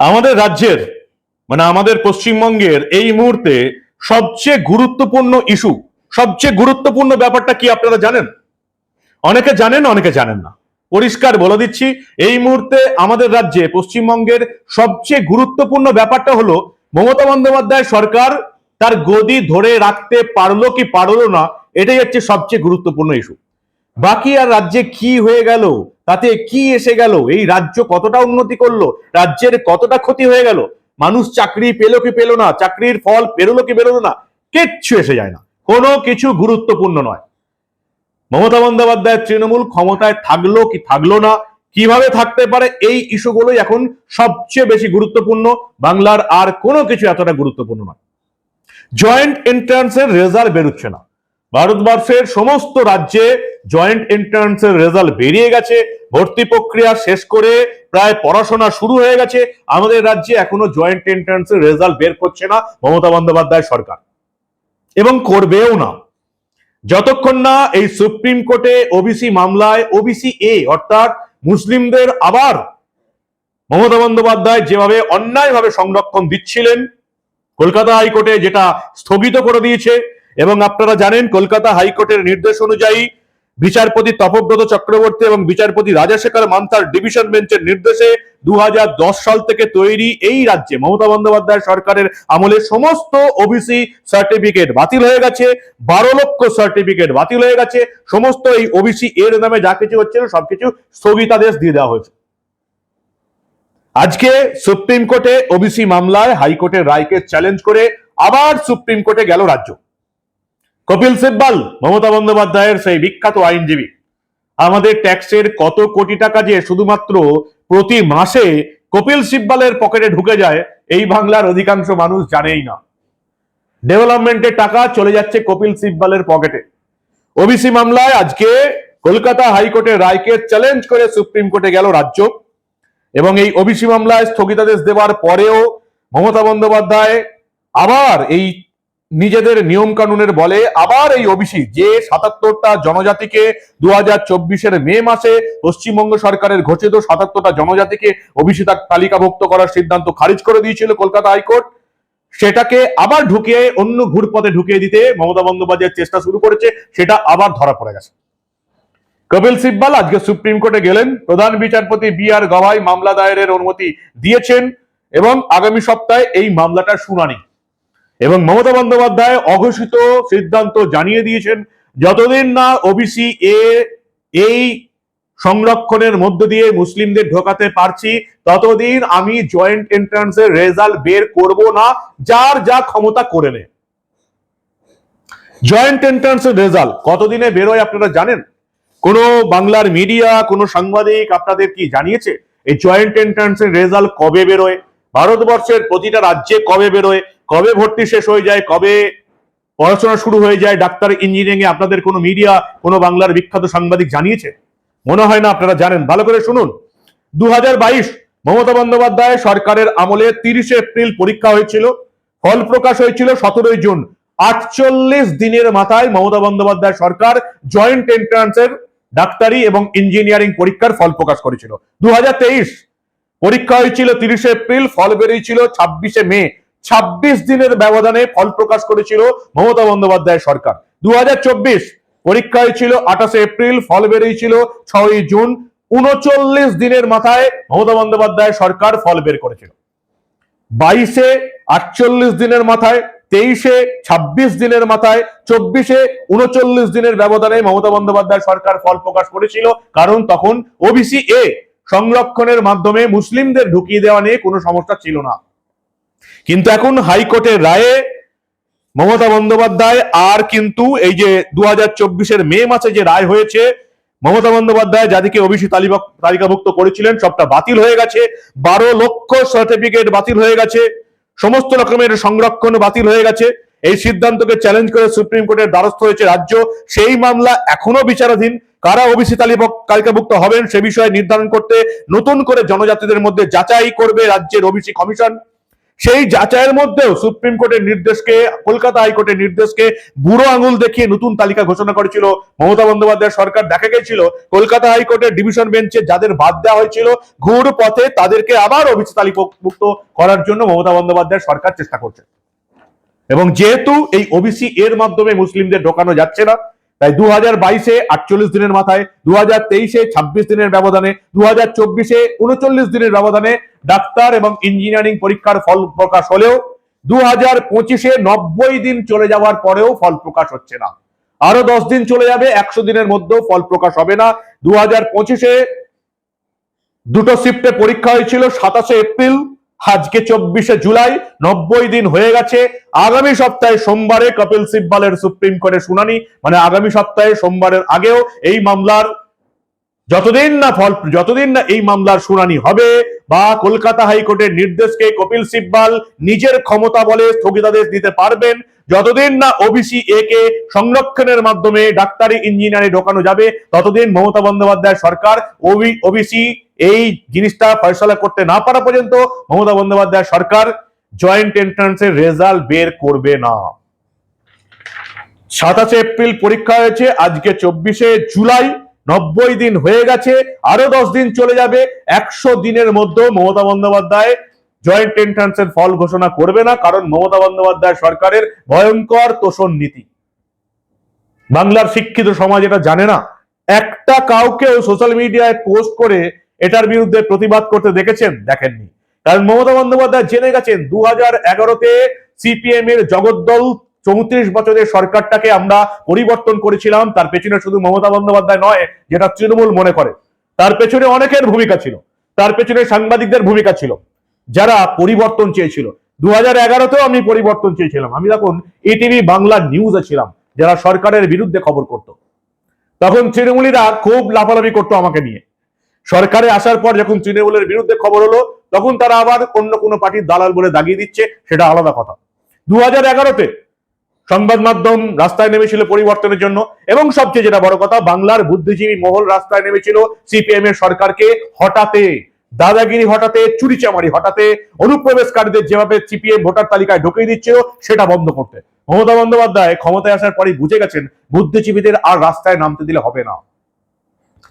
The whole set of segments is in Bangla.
আমাদের রাজ্যের মানে আমাদের পশ্চিমবঙ্গের এই মুহূর্তে সবচেয়ে গুরুত্বপূর্ণ ইস্যু সবচেয়ে গুরুত্বপূর্ণ ব্যাপারটা কি আপনারা জানেন? অনেকে জানেন অনেকে জানেন না। পরিষ্কার বলে দিচ্ছি, এই মুহূর্তে আমাদের রাজ্যে পশ্চিমবঙ্গের সবচেয়ে গুরুত্বপূর্ণ ব্যাপারটা হলো, মমতা বন্দ্যোপাধ্যায় সরকার তার গদি ধরে রাখতে পারল কি পারল না, এটাই হচ্ছে সবচেয়ে গুরুত্বপূর্ণ ইস্যু বাকি আর রাজ্যে কি হয়ে গেল? তাতে কি এসে গেল? এই রাজ্য কতটা উন্নতি করল? রাজ্যের কতটা ক্ষতি হয়ে গেল? মানুষ চাকরি পেল কি পেল না? চাকরির ফল পেরোলো কি বেরোলো না? কিচ্ছু এসে যায় না। কোনো কিছু গুরুত্বপূর্ণ নয়। মমতা বন্দ্যোপাধ্যায়ের তৃণমূল ক্ষমতায় থাকল কি থাকল না? কীভাবে থাকতে পারে? এই ইস্যুগুলোই এখন সবচেয়ে বেশি গুরুত্বপূর্ণ। বাংলার আর কোনো কিছু এতটা গুরুত্বপূর্ণ নয়। জয়েন্ট এন্ট্রান্সের রেজাল্ট বেরোচ্ছে না। ভারতবর্ষের সমস্ত রাজ্যে জয়েন্ট এন্ট্রান্সের রেজাল্ট বেরিয়ে গেছে, ভর্তি প্রক্রিয়া শেষ করে প্রায় পড়াশোনা শুরু হয়ে গেছে। আমাদের রাজ্যে এখনও জয়েন্ট এন্ট্রান্সের রেজাল্ট বের করছে না মমতা বন্দ্যোপাধ্যায় সরকার। এবং করবেও না। যতক্ষণ না এই সুপ্রিম কোর্টে ওবিসি মামলায় ওবিসি এ অর্থাৎ মুসলিমদের আবার মমতা বন্দ্যোপাধ্যায় যেভাবে অন্যায়ভাবে সংরক্ষণ দিচ্ছিলেন, কলকাতা হাইকোর্টে যেটা স্থগিত করে দিয়েছে এবং আপনারা জানেন কলকাতা হাইকোর্টের নির্দেশ অনুযায়ী বিচারপতি তপব্রত চক্রবর্তী এবং বিচারপতি রাজাশেখর মান্থার ডিভিশন বেঞ্চের নির্দেশে দু হাজার দশ সাল থেকে তৈরি এই রাজ্যে মমতা বন্দ্যোপাধ্যায় সরকারের আমলে সমস্ত ওবিসি সার্টিফিকেট বাতিল হয়ে গেছে, বারো লক্ষ সার্টিফিকেট বাতিল হয়ে গেছে, সমস্ত এই ওবিসি এর নামে যা কিছু হচ্ছিল সবকিছু স্থগিতাদেশ দিয়ে দেওয়া হয়েছে। আজকে সুপ্রিম কোর্টে ওবিসি মামলায় হাইকোর্টের রায়কে চ্যালেঞ্জ করে আবার সুপ্রিম কোর্টে গেল রাজ্য। কপিল সিব্বাল, মমতা বন্দ্যোপাধ্যায়ের সেই বিখ্যাত আইনজীবী। আমাদের ট্যাক্সের কত কোটি টাকা যে শুধুমাত্র প্রতি মাসে কপিল সিব্বালের পকেটে ঢুকে যায়, এই বাংলার অধিকাংশ মানুষ জানেই না। ডেভেলপমেন্টের টাকা চলে যাচ্ছে কপিল সিব্বালের পকেটে। ওবিসি মামলায় আজকে কলকাতা হাইকোর্টের রায়কে চ্যালেঞ্জ করে সুপ্রিম কোর্টে গেল রাজ্য। এবং এই ওবিসি মামলায় স্থগিতাদেশ দেওয়ার পরেও মমতা বন্দ্যোপাধ্যায় আবার এই নিজেদের নিয়ম কানুনের বলে আবার এই ওবিসি যে সাতাত্তরটা জনজাতিকে দু হাজার চব্বিশের মে মাসে পশ্চিমবঙ্গ সরকারের ঘোষিত সাতাত্তরটা জনজাতিকে ওবিসি তালিকাভুক্ত করার সিদ্ধান্ত খারিজ করে দিয়েছিল কলকাতা হাইকোর্ট। সেটাকে আবার ঢুকিয়ে অন্য ঘুরপথে ঢুকিয়ে দিতে মমতা বন্দ্যোপাধ্যায়ের চেষ্টা শুরু করেছে, সেটা আবার ধরা পড়ে গেছে। কপিল সিব্বাল আজকে সুপ্রিম কোর্টে গেলেন। প্রধান বিচারপতি বি আর গভাই মামলা দায়েরের অনুমতি দিয়েছেন এবং আগামী সপ্তাহে এই মামলাটার শুনানি। এবং মমতা বন্দ্যোপাধ্যায় অঘোষিত সিদ্ধান্ত জানিয়ে দিয়েছেন, যতদিন না ওবিসি এ, এই সংরক্ষণের মধ্য দিয়ে মুসলিমদের ঢোকাতে পারছি, ততদিন আমি জয়েন্ট এন্ট্রান্সের রেজাল্ট বের করব না, যার যা ক্ষমতা করে নে। জয়েন্ট এন্ট্রান্সের রেজাল্ট কতদিনে বেরোয় আপনারা জানেন? কোনো বাংলার মিডিয়া, কোনো সাংবাদিক আপনাদের কি জানিয়েছে? এই জয়েন্ট এন্ট্রান্সের রেজাল্ট কবে বেরোয়? ভারতবর্ষের প্রতিটা রাজ্যে কবে বেরোয়? কবে ভর্তি শেষ হয়ে যায়, কবে পড়াশোনা শুরু হয়ে যায়, ডাক্তার ইঞ্জিনিয়ারিং এ আপনাদের কোনো মিডিয়া কোনো বাংলার বিখ্যাত সাংবাদিক জানিয়েছে? মনে হয় না আপনারা জানেন। ভালো করে শুনুন। দু মমতা বন্দ্যোপাধ্যায় সরকারের আমলে তিরিশে এপ্রিল পরীক্ষা হয়েছিল। ফল প্রকাশ হয়েছিল সতেরোই জুন। আটচল্লিশ দিনের মাথায় মমতা বন্দ্যোপাধ্যায় সরকার জয়েন্ট এন্ট্রান্সের ডাক্তারি এবং ইঞ্জিনিয়ারিং পরীক্ষার ফল প্রকাশ করেছিল। দু হাজার তেইশ, পরীক্ষা হয়েছিল তিরিশে এপ্রিল, ফল বেরিয়েছিল ছাব্বিশে মে। ছাব্বিশ দিনের ব্যবধানে ফল প্রকাশ করেছিল মমতা বন্দ্যোপাধ্যায় সরকার। দু পরীক্ষা হয়েছিল আঠাশে এপ্রিল, ফল বেরিয়েছিল ছয়ই জুন। উনচল্লিশ দিনের মাথায় মমতা বন্দ্যোপাধ্যায় সরকার ফল বের করেছিল। বাইশে আটচল্লিশ দিনের মাথায়, তেইশে ছাব্বিশ দিনের মাথায়, চব্বিশে উনচল্লিশ দিনের ব্যবধানে মমতা বন্দ্যোপাধ্যায় সরকার ফল প্রকাশ করেছিল। কারণ তখন ওবিসি এ সংরক্ষণের মাধ্যমে মুসলিমদের ঢুকিয়ে দেওয়া নিয়ে কোনো সমস্যা ছিল না। কিন্তু এখন হাইকোর্টের রায়ে মমতা বন্দ্যোপাধ্যায় আর কিন্তু এই যে দু হাজার চব্বিশের মে মাসে যে রায় হয়েছে, মমতা বন্দ্যোপাধ্যায় যাদেরকে ওবিসি তালিকাভুক্ত করেছিলেন, সবটা বাতিল হয়ে গেছে। বারো লক্ষ সার্টিফিকেট বাতিল হয়ে গেছে। সমস্ত রকমের সংরক্ষণ বাতিল হয়ে গেছে। এই সিদ্ধান্তকে চ্যালেঞ্জ করে সুপ্রিম কোর্টের দ্বারস্থ হয়েছে রাজ্য। সেই মামলা এখনও বিচারাধীন। কারা ওবিসি তালিকাভুক্ত হবেন সে বিষয়ে নির্ধারণ করতে নতুন করে জনজাতিদের মধ্যে যাচাই করবে রাজ্যের ওবিসি কমিশন। সেই যাচাইয়ের মধ্যেও সুপ্রিম কোর্টের নির্দেশকে, কলকাতা হাইকোর্টের নির্দেশকে বুড়ো আঙুল দেখিয়ে নতুন তালিকা ঘোষণা করেছিল মমতা বন্দ্যোপাধ্যায় সরকার। দেখা গেছিল কলকাতা হাইকোর্টের ডিভিশন বেঞ্চে যাদের বাদ দেওয়া হয়েছিল, ঘুর পথে তাদেরকে আবার অভিযোগ তালিকাভুক্ত করার জন্য মমতা বন্দ্যোপাধ্যায় সরকার চেষ্টা করছে। এবং যেহেতু এই ওবিসি এর মাধ্যমে মুসলিমদের ঢোকানো যাচ্ছে না তাই দু হাজার বাইশে আটচল্লিশ দিনের মাথায় দু হাজার তেইশে ছাব্বিশ দিনের ব্যবধানে দু হাজার চব্বিশে উনচল্লিশ দিনের ব্যবধানে ডাক্তার এবং ইঞ্জিনিয়ারিং পরীক্ষার ফল প্রকাশ হলেও দু হাজার পঁচিশে নব্বই দিন চলে যাওয়ার পরেও ফল প্রকাশ হচ্ছে না। আরও দশ দিন চলে যাবে, একশো দিনের মধ্যেও ফল প্রকাশ হবে না। দু হাজার পঁচিশে দুটো শিফটে পরীক্ষা হয়েছিল সাতাশে এপ্রিল আজকে চব্বিশে জুলাই, নব্বই দিন হয়ে গেছে। আগামী সপ্তাহে সোমবারে কপিল সিব্বালের সুপ্রিম কোর্টে শুনানি। মানে আগামী সপ্তাহে সোমবারের আগেও এই মামলার যতদিন না ফল, যতদিন না এই মামলার শুনানি হবে বা কলকাতা হাইকোর্টের নির্দেশকে কপিল সিব্বাল নিজের ক্ষমতা বলে স্থগিতাদেশ দিতে পারবেন, যতদিন না ওবিসি এ কে সংরক্ষণের মাধ্যমে ডাক্তারি ইঞ্জিনিয়ারে ঢোকানো যাবে, ততদিন মমতা বন্দ্যোপাধ্যায় সরকার ওবিসি এই জিনিসটা ফয়সলা করতে না পারা পর্যন্ত মমতা বন্দ্যোপাধ্যায় সরকার জয়েন্ট এন্ট্রান্সের রেজাল্ট বের করবে না। সাতাশে এপ্রিল পরীক্ষা হয়েছে, আজকে চব্বিশে জুলাই, নব্বই দিন হয়ে গেছে, আরও দশ দিন চলে যাবে, একশো দিনের মধ্যে মমতা বন্দ্যোপাধ্যায় জয়েন্ট এন্ট্রান্সের ফল ঘোষণা করবে না, কারণ মমতা বন্দ্যোপাধ্যায় সরকারের ভয়ঙ্কর তোষণ নীতি। বাংলার শিক্ষিত সমাজ এটা জানে না। একটা কাউকেও সোশ্যাল মিডিয়ায় পোস্ট করে এটার বিরুদ্ধে প্রতিবাদ করতে দেখেছেন, দেখেননি। কারণ মমতা বন্দ্যোপাধ্যায় জেনে গেছেন দু হাজার এগারোতে সিপিএম এর জগদ্দল চৌত্রিশ বছরের সরকারটাকে আমরা পরিবর্তন করেছিলাম, তার পেছনে শুধু মমতা বন্দ্যোপাধ্যায় নয়, যেটা তৃণমূল মনে করে। তার পেছনে অনেকের ভূমিকা ছিল, তার পেছনে সাংবাদিকদের ভূমিকা ছিল, যারা পরিবর্তন চেয়েছিল। দু হাজার এগারোতেও আমি পরিবর্তন চেয়েছিলাম। আমি তখন ইটিভি বাংলা নিউজে ছিলাম, যারা সরকারের বিরুদ্ধে খবর করত, তখন তৃণমূলীরা খুব লাফালাফি করতো আমাকে নিয়ে। সরকারে আসার পর যখন তৃণমূলের বিরুদ্ধে খবর হলো, তখন তারা আবার অন্য কোনো পার্টির দালাল বলে দাগিয়ে দিচ্ছে, সেটা আলাদা কথা। দু হাজার এগারোতে সংবাদ মাধ্যম রাস্তায় নেমেছিল পরিবর্তনের জন্য, এবং সবচেয়ে যেটা বড় কথা, বাংলার বুদ্ধিজীবী মহল রাস্তায় নেমেছিল সিপিএম এর সরকারকে হটাতে, দাদাগিরি হটাতে চুরি চামারি হটাতে, অনুপ্রবেশকারীদের যেভাবে সিপিএম ভোটার তালিকায় ঢুকিয়ে দিচ্ছিল, সেটা বন্ধ করতে। মমতা বন্দ্যোপাধ্যায় ক্ষমতায় আসার পরই বুঝে গেছেন, বুদ্ধিজীবীদের আর রাস্তায় নামতে দিলে হবে না।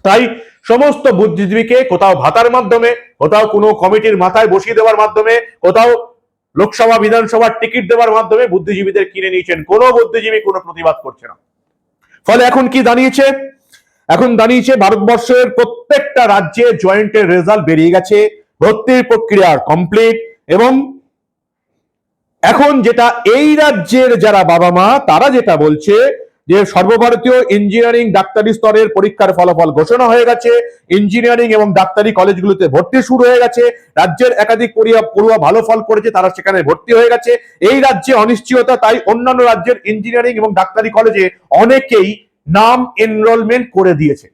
তাই সমস্ত বুদ্ধিজীবীকে কোথাও ভাতার মাধ্যমে, কোথাও কোনো কমিটির মাথায় বসিয়ে দেওয়ার মাধ্যমে, কোথাও লোকসভা, বিধানসভার টিকিট দেওয়ার মাধ্যমে বুদ্ধিজীবীদের কিনে নিয়েছেন। কোনো বুদ্ধিজীবী কোনো প্রতিবাদ করছে না। ফলে এখন কি দাঁড়িয়েছে? এখন দাঁড়িয়েছে ভারতবর্ষের প্রত্যেকটা রাজ্যে জয়েন্টের রেজাল্ট বেরিয়ে গেছে, ভর্তির প্রক্রিয়া কমপ্লিট এবং এখন যেটা এই রাজ্যের যারা বাবা মা, তারা যেটা বলছে যে সর্বভারতীয় ইঞ্জিনিয়ারিং ডাক্তারি স্তরের পরীক্ষার ফলাফল ঘোষণা হয়ে গেছে। ইঞ্জিনিয়ারিং এবং ডাক্তারি কলেজগুলোতে ভর্তি শুরু হয়ে গেছে। রাজ্যের একাধিক পড়ুয়া পড়ুয়া ভালো ফল করেছে, তারা সেখানে ভর্তি হয়ে গেছে। এই রাজ্যে অনিশ্চয়তা, তাই অন্যান্য রাজ্যের ইঞ্জিনিয়ারিং এবং ডাক্তারি কলেজে অনেকেই নাম এনরোলমেন্ট করে দিয়েছে।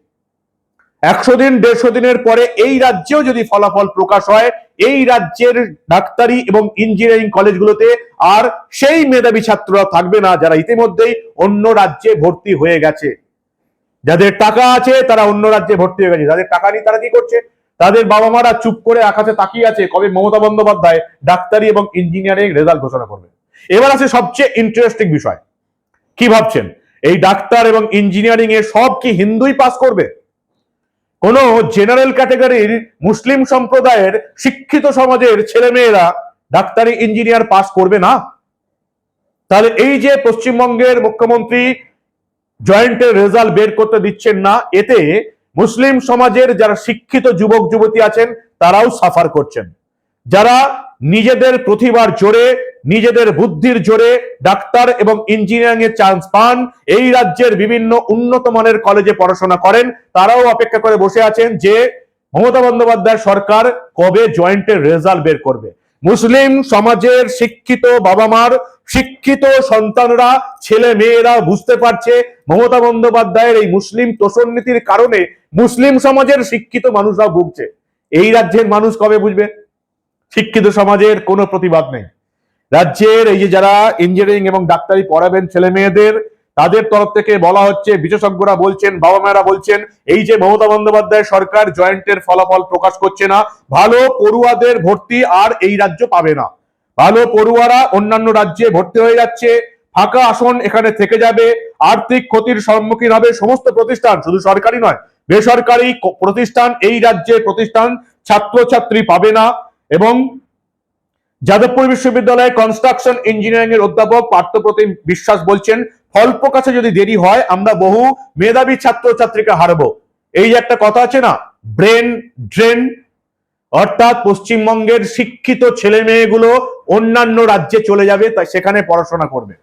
একশো দিন, দেড়শো দিনের পরে এই রাজ্যেও যদি ফলাফল প্রকাশ হয় এই রাজ্যের ডাক্তারি এবং ইঞ্জিনিয়ারিং কলেজগুলোতে আর সেই মেধাবী ছাত্ররা থাকবে না যারা ইতিমধ্যেই অন্য রাজ্যে ভর্তি হয়ে গেছে। যাদের টাকা আছে, তারা অন্য রাজ্যে ভর্তি হয়ে গেছে। যাদের টাকা নেই, তারা কি করছে? তাদের বাবা মারা চুপ করে আকাশে তাকিয়ে আছে কবে মমতা বন্দ্যোপাধ্যায় ডাক্তারি এবং ইঞ্জিনিয়ারিং রেজাল্ট ঘোষণা করবে। এবার আছে সবচেয়ে ইন্টারেস্টিং বিষয়। কি ভাবছেন? এই ডাক্তার এবং ইঞ্জিনিয়ারিং এ সব কি হিন্দুই পাস করবে? কোন জেনারেল ক্যাটেগরির মুসলিম সম্প্রদায়ের শিক্ষিত সমাজের ছেলেমেয়েরা ডাক্তারি ইঞ্জিনিয়ার পাস করবে না? তাহলে এই যে পশ্চিমবঙ্গের মুখ্যমন্ত্রী জয়েন্টের রেজাল্ট বের করতে দিচ্ছেন না, এতে মুসলিম সমাজের যারা শিক্ষিত যুবক, যুবতী আছেন, তারাও সাফার করছেন। যারা নিজেদের প্রতিভার জোরে, নিজেদের বুদ্ধির জোরে ডাক্তার এবং ইঞ্জিনিয়ারিং এর চান্স পান। এই রাজ্যের বিভিন্ন উন্নত মানের কলেজে পড়াশোনা করেন। তারাও অপেক্ষা করে বসে আছেন যে, মমতা বন্দ্যোপাধ্যায় সরকার কবে জয়েন্টের রেজাল্ট বের করবে? মুসলিম সমাজের শিক্ষিত বাবা মার শিক্ষিত সন্তানরা, ছেলে মেয়েরা বুঝতে পারছে মমতা বন্দ্যোপাধ্যায়ের এই মুসলিম তোষণ নীতির কারণে মুসলিম সমাজের শিক্ষিত মানুষরা ভুগছে। এই রাজ্যের মানুষ কবে বুঝবে? শিক্ষিত সমাজের কোনো প্রতিবাদ নেই। রাজ্যের এই যে যারা ইঞ্জিনিয়ারিং এবং ডাক্তারি পড়াবেন ছেলে মেয়েদের, তাদের তরফ থেকে বলা হচ্ছে, বিশেষজ্ঞরা বলছেন, বাবা মায়েরা বলছেন, এই যে মমতা বন্দ্যোপাধ্যায় সরকার জয়েন্টের ফলাফল প্রকাশ করছে না, ভালো পড়ুয়াদের ভর্তি আর এই রাজ্য পাবে না। ভালো পড়ুয়ারা অন্যান্য রাজ্যে ভর্তি হয়ে যাচ্ছে, ফাঁকা আসন এখানে থেকে যাবে, আর্থিক ক্ষতির সম্মুখীন হবে সমস্ত প্রতিষ্ঠান, শুধু সরকারি নয়, বেসরকারি প্রতিষ্ঠান, এই রাজ্যে প্রতিষ্ঠান ছাত্রছাত্রী পাবে না। এবং যাদবপুর বিশ্ববিদ্যালয়ে কনস্ট্রাকশন ইঞ্জিনিয়ারিং এর অধ্যাপক পার্থপ্রতিম বিশ্বাস বলছেন ফল প্রকাশে যদি দেরি হয়, আমরা বহু মেধাবী ছাত্র ছাত্রীকে হারাবো। এই যে একটা কথা আছে না, ব্রেন ড্রেন, অর্থাৎ পশ্চিমবঙ্গের শিক্ষিত ছেলে মেয়েগুলো অন্যান্য রাজ্যে চলে যাবে, তাই সেখানে পড়াশোনা করবে।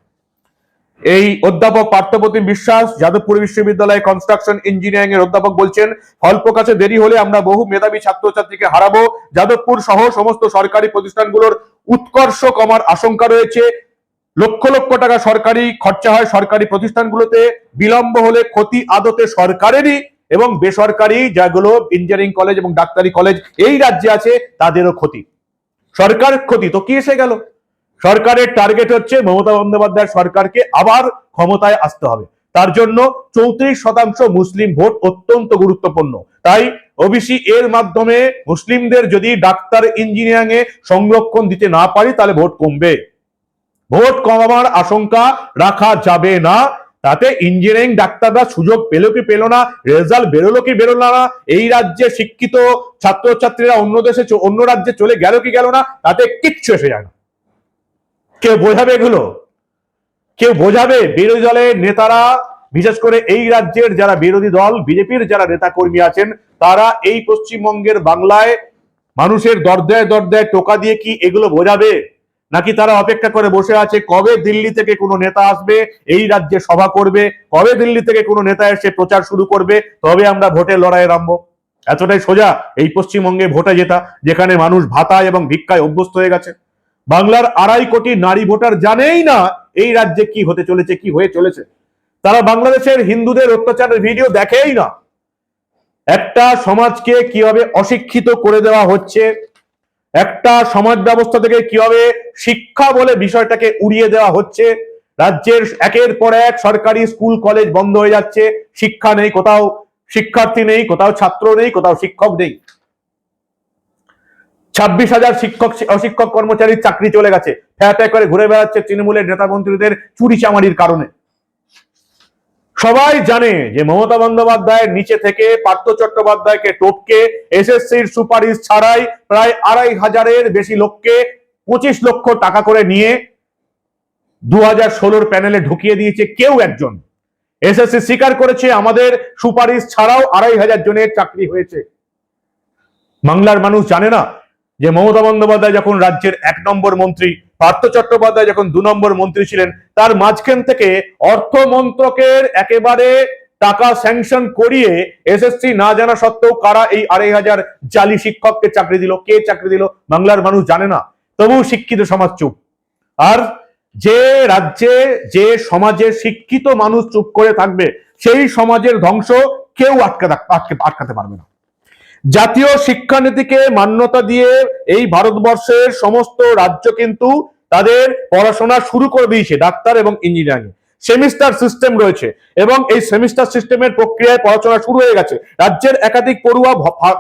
এই অধ্যাপক পার্থপ্রতিম বিশ্বাস যাদবপুর বিশ্ববিদ্যালয়ে কনস্ট্রাকশন ইঞ্জিনিয়ারিং এর অধ্যাপক বলছেন, ফল প্রকাশে দেরি হলে আমরা বহু মেধাবী ছাত্রছাত্রীকে হারাবো। যাদবপুর সহ সমস্ত সরকারি প্রতিষ্ঠানগুলোর উৎকর্ষ কমার আশঙ্কা রয়েছে। লক্ষ লক্ষ টাকা সরকারি খরচা হয় সরকারি প্রতিষ্ঠানগুলোতে। বিলম্ব হলে ক্ষতি আদতে সরকারেরই এবং বেসরকারি যেগুলো ইঞ্জিনিয়ারিং কলেজ এবং ডাক্তারি কলেজ এই রাজ্যে আছে, তাদেরও ক্ষতি। সরকার ক্ষতি। তো কি এসে গেল? সরকারের টার্গেট হচ্ছে মমতা বন্দ্যোপাধ্যায় সরকারকে আবার ক্ষমতায় আসতে হবে। তার জন্য চৌত্রিশ শতাংশ মুসলিম ভোট অত্যন্ত গুরুত্বপূর্ণ। তাই ওবিসি এর মাধ্যমে মুসলিমদের যদি ডাক্তার ইঞ্জিনিয়ারিং এ সংরক্ষণ দিতে না পারি, তাহলে ভোট কমবে। ভোট কমাবার আশঙ্কা রাখা যাবে না। তাতে ইঞ্জিনিয়ারিং ডাক্তাররা সুযোগ পেল কি পেল না রেজাল্ট বেরোলো কি বেরোলো না, এই রাজ্যে শিক্ষিত ছাত্রছাত্রীরা অন্য দেশে অন্য রাজ্যে চলে গেল কি গেল না, তাতে কিচ্ছু এসে যায় না। কেউ বোঝাবে এগুলো? কেউ বোঝাবে? বিরোধী দলের নেতারা, বিশেষ করে এই রাজ্যের যারা বিরোধী দল, বিজেপির যারা নেতা কর্মী আছেন, তারা এই পশ্চিমবঙ্গের বাংলায় মানুষের দরদায় দরদায় টোকা দিয়ে কি এগুলো বোঝাবে? নাকি তারা অপেক্ষা করে বসে আছে, কবে দিল্লি থেকে কোনো নেতা আসবে, এই রাজ্যে সভা করবে, কবে দিল্লি থেকে কোনো নেতা এসে প্রচার শুরু করবে, তবে আমরা ভোটের লড়াইয়ে নামবো। এতটাই সোজা এই পশ্চিমবঙ্গে ভোটে জেতা, যেখানে মানুষ ভাতা এবং ভিক্ষায় অভ্যস্ত হয়ে গেছে। বাংলার আড়াই কোটি নারী ভোটার জানেই না এই রাজ্যে কি হতে চলেছে, কি হয়ে চলেছে। তারা বাংলাদেশের হিন্দুদের অত্যাচারের ভিডিও দেখেই না। একটা সমাজকে কীভাবে অশিক্ষিত করে দেওয়া হচ্ছে, একটা সমাজ ব্যবস্থা থেকে কীভাবে শিক্ষা বলে বিষয়টাকে উড়িয়ে দেওয়া হচ্ছে, রাজ্যের একের পর এক সরকারি স্কুল, কলেজ বন্ধ হয়ে যাচ্ছে, শিক্ষা নেই কোথাও, শিক্ষার্থী নেই, কোথাও ছাত্র নেই, কোথাও শিক্ষক নেই। ছাব্বিশ হাজার শিক্ষক, অশিক্ষক কর্মচারীর চাকরি চলে গেছে। ফ্যা করে ঘুরে বেড়াচ্ছে তৃণমূলের নেতা মন্ত্রীদের চুরি চামারির কারণে। সবাই জানে যে মমতা বন্দ্যোপাধ্যায়ের নিচে থেকে পার্থ চট্টোপাধ্যায়কে টপকে এসএসসির সুপারিশ ছাড়াই প্রায় আড়াই হাজারের বেশি লোককে পঁচিশ লক্ষ টাকা করে নিয়ে দু হাজার ষোলোর প্যানেলে ঢুকিয়ে দিয়েছে কেউ একজন। এসএসসি স্বীকার করেছে আমাদের সুপারিশ ছাড়াও আড়াই হাজার জনের চাকরি হয়েছে। বাংলার মানুষ জানে না যে মমতা বন্দ্যোপাধ্যায় যখন রাজ্যের এক নম্বর মন্ত্রী, পার্থ চট্টোপাধ্যায় যখন দু নম্বর মন্ত্রী ছিলেন, তার মাঝখান থেকে অর্থ মন্ত্রকের একেবারে টাকা স্যাংশন করিয়ে এসএসসি না জানা সত্ত্বেও কারা এই আড়াই হাজার জালি শিক্ষককে চাকরি দিল, কে চাকরি দিল, বাংলার মানুষ জানে না। তবুও শিক্ষিত সমাজ চুপ। আর যে রাজ্যে, যে সমাজে শিক্ষিত মানুষ চুপ করে থাকবে, সেই সমাজের ধ্বংস কেউ আটকে আটকে, আটকাতে পারবে না। জাতীয় শিক্ষানীতিকে মান্যতা দিয়ে এই ভারতবর্ষের সমস্ত রাজ্য কিন্তু তাদের পড়াশোনা শুরু করে দিয়েছে, ডাক্তার এবং ইঞ্জিনিয়ারিং সেমিস্টার সিস্টেম রয়েছে এবং এই সেমিস্টার সিস্টেমের প্রক্রিয়ায় পড়াশোনা শুরু হয়ে গেছে। রাজ্যের একাধিক পড়ুয়া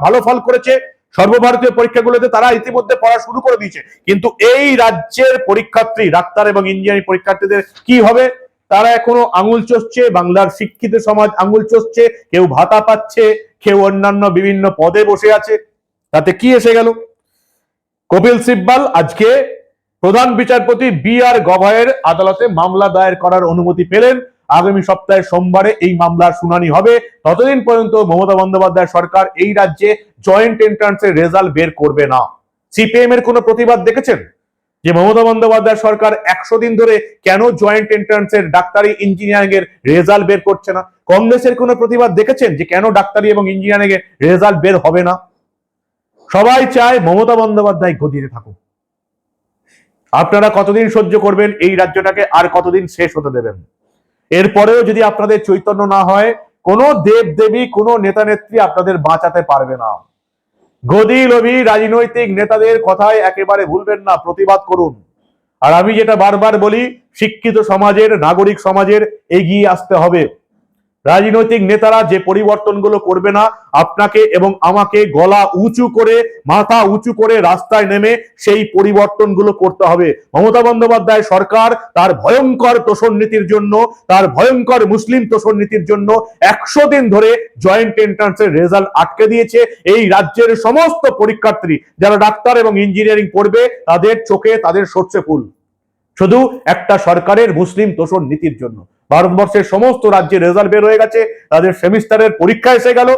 ভালো ফল করেছে। সর্বভারতীয় পরীক্ষাগুলোতে তারা ইতিমধ্যে পড়া শুরু করে দিয়েছে। কিন্তু এই রাজ্যের পরীক্ষার্থী, ডাক্তার এবং ইঞ্জিনিয়ারিং পরীক্ষার্থীদের কি হবে? তারা এখনও আঙুল চষছে, বাংলার শিক্ষিত সমাজ আঙুল চষছে, কেউ ভাতা পাচ্ছে কেউ অন্যান্য বিভিন্ন পদে বসে আছে, তাতে কি এসে গেল? কপিল সিব্বাল আজকে প্রধান বিচারপতি বি আর গভয়ের আদালতে মামলা দায়ের করার অনুমতি পেলেন। আগামী সপ্তাহে সোমবারে এই মামলার শুনানি হবে। ততদিন পর্যন্ত মমতা বন্দ্যোপাধ্যায় সরকার এই রাজ্যে জয়েন্ট এন্ট্রান্সের রেজাল্ট বের করবে না। সিপিএম এর কোনো প্রতিবাদ দেখেছেন? যে মমতা বন্দ্যোপাধ্যায় সরকার একশো দিন ধরে কেন জয়েন্ট এন্ট্রান্সের ডাক্তারি ইঞ্জিনিয়ারিং এর রেজাল্ট বের করছে না? কংগ্রেসের কোনো প্রতিবাদ দেখেছেন যে কেন ডাক্তারি এবং ইঞ্জিনিয়ারিং এর রেজাল্ট বের হবে না? সবাই চায় মমতা বন্দ্যোপাধ্যায় গদিতে থাকুক। আপনারা কতদিন সহ্য করবেন এই রাজ্যটাকে আর কতদিন শেষ হতে দেবেন? এরপরেও যদি আপনাদের চৈতন্য না হয়, কোনো দেব দেবী কোনো নেতা নেত্রী আপনাদের বাঁচাতে পারবে না। গদি লোভী রাজনৈতিক নেতাদের কথায় একেবারে ভুলবেন না, প্রতিবাদ করুন। আর আমি যেটা বারবার বলি, শিক্ষিত সমাজের, নাগরিক সমাজের এগিয়ে আসতে হবে। রাজনৈতিক নেতারা যে পরিবর্তনগুলো করবে না, আপনাকে এবং আমাকে গলা উঁচু করে, মাথা উঁচু করে রাস্তায় নেমে সেই পরিবর্তনগুলো করতে হবে। মমতা বন্দ্যোপাধ্যায় সরকার তার ভয়ঙ্কর তোষণ নীতির জন্য, তার ভয়ঙ্কর মুসলিম তোষণ নীতির জন্য একশো দিন ধরে জয়েন্ট এন্ট্রান্সের রেজাল্ট আটকে দিয়েছে। এই রাজ্যের সমস্ত পরীক্ষার্থী যারা ডাক্তার এবং ইঞ্জিনিয়ারিং পড়বে, তাদের চোখে, তাদের সর্ষে ফুল। শুধু একটা সরকারের মুসলিম তোষণ নীতির জন্য। ভারতবর্ষের সমস্ত রাজ্যে রেজাল্ট বের হয়ে গেছে, তাদের সেমিস্টারের পরীক্ষা এসে গেল,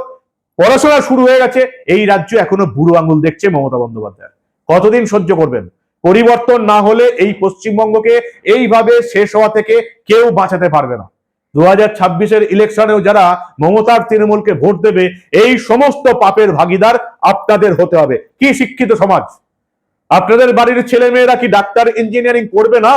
পড়াশোনা শুরু হয়ে গেছে, এই রাজ্য এখনও বুড়ো আঙুল দেখছে মমতা বন্দ্যোপাধ্যায়। কতদিন সহ্য করবেন? পরিবর্তন না হলে এই পশ্চিমবঙ্গকে এইভাবে শেষ হওয়া থেকে কেউ বাঁচাতে পারবে না। দু হাজার ছাব্বিশের ইলেকশনেও যারা মমতার তৃণমূলকে ভোট দেবে, এই সমস্ত পাপের ভাগিদার আপনাদের হতে হবে। কি শিক্ষিত সমাজ? আপনাদের বাড়ির ছেলে মেয়েরা কি ডাক্তার, ইঞ্জিনিয়ারিং করবে না?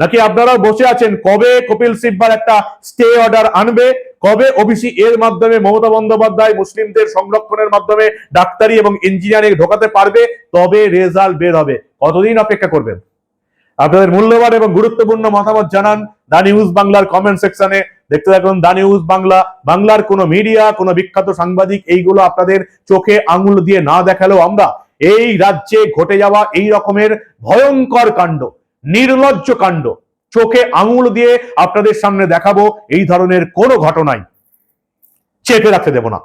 নাকি আপনারা বসে আছেন? কবে কপিল সিব্বার একটা স্টে অর্ডার আনবে? কবে ওবিসি এর মাধ্যমে মমতা বন্দ্যোপাধ্যায় মুসলিমদের সংরক্ষণের মাধ্যমে ডাক্তারি এবং ইঞ্জিনিয়ারিং ঢোকাতে পারবে? তবে রেজাল্ট বের হবে। কতদিন অপেক্ষা করবেন? আপনাদের মূল্যবান এবং গুরুত্বপূর্ণ মতামত জানান দা নিউজ বাংলার কমেন্ট সেকশনে দেখতে থাকুন দা নিউজ বাংলা। বাংলার কোনো মিডিয়া কোনো বিখ্যাত সাংবাদিক এইগুলো আপনাদের চোখে আঙুল দিয়ে না দেখালেও আমরা এই রাজ্যে ঘটে যাওয়া এই রকমের ভয়ঙ্কর কাণ্ড। নির্লজ্জ কাণ্ড। চোখে আঙুল দিয়ে আপনাদের সামনে দেখাবো, এই ধরনের কোনো ঘটনাই। চেপে রাখতে দেব না।